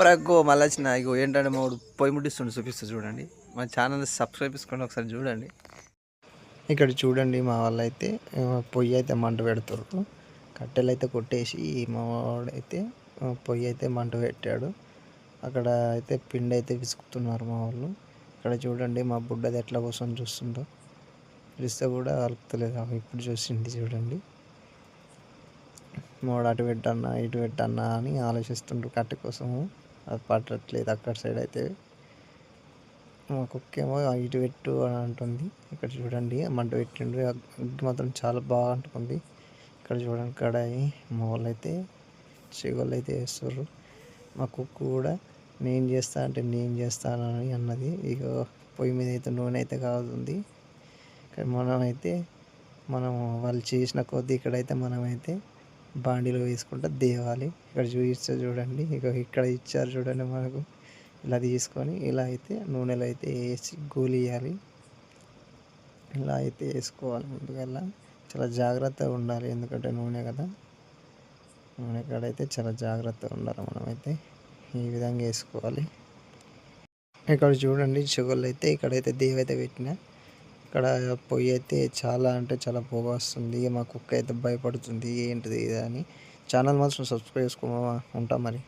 ఒరగ్గో మళ్ళీ వచ్చిన ఇగో ఏంటంటే మూడు పొయ్యి ముట్టిస్తుండే చూపిస్తా చూడండి. మా ఛానల్ సబ్స్క్రైబ్ చేసుకోండి ఒకసారి చూడండి. ఇక్కడ చూడండి మా వాళ్ళు అయితే పొయ్యి అయితే మంట పెడతారు కట్టెలు అయితే కొట్టేసి మా వాడైతే పొయ్యి అయితే మంట పెట్టాడు. అక్కడ అయితే పిండి అయితే విసుకుతున్నారు మా వాళ్ళు. ఇక్కడ చూడండి మా బుడ్డది ఎట్లా కోసం చూస్తుందో. పిలిస్తే కూడా అలుపుతలేదు ఇప్పుడు చూసింది చూడండి. మోడ అటు పెట్టన్నా ఇటు పెట్టన్నా అని ఆలోచిస్తుండ్రు కట్టె కోసము. అది పట్టట్లేదు అక్కడ సైడ్ అయితే. మా కుక్కేమో ఇటు పెట్టు అని అంటుంది. ఇక్కడ చూడండి మంట పెట్టిండు. అగ్గి మాత్రం చాలా బాగా అంటుకుంది. ఇక్కడ చూడండి కడాయి మా వాళ్ళు అయితే అయితే వేస్తారు మా కుక్క కూడా నేను చేస్తా అంటే నేను చేస్తానని అన్నది. ఇక పొయ్యి మీద అయితే నూనె అయితే కాగుతుంది. ఇక్కడ మనమైతే మనం వాళ్ళు చేసిన కొద్దీ ఇక్కడైతే మనమైతే బాండీలో వేసుకుంటా దేవాలి. ఇక్కడ చూపిస్తే చూడండి. ఇక ఇక్కడ ఇచ్చారు చూడండి మనకు. ఇలా తీసుకొని ఇలా అయితే నూనెలో అయితే వేసి గోలియాలి ఇలా అయితే వేసుకోవాలి ముందుగల్లా. చాలా జాగ్రత్తగా ఉండాలి ఎందుకంటే నూనె కదా. నూనె కాడైతే చాలా జాగ్రత్తగా ఉండాలి మనమైతే. ఈ విధంగా వేసుకోవాలి. ఇక్కడ చూడండి షుగర్లు అయితే ఇక్కడైతే దేవైతే పెట్టిన ఇక్కడ పొయ్యి అయితే చాలా అంటే చాలా పొగ వస్తుంది మా కుక్క అయితే భయపడుతుంది ఏంటిది ఇది అని. ఛానల్ మాత్రం సబ్స్క్రైబ్ చేసుకోమా ఉంటాం మరి.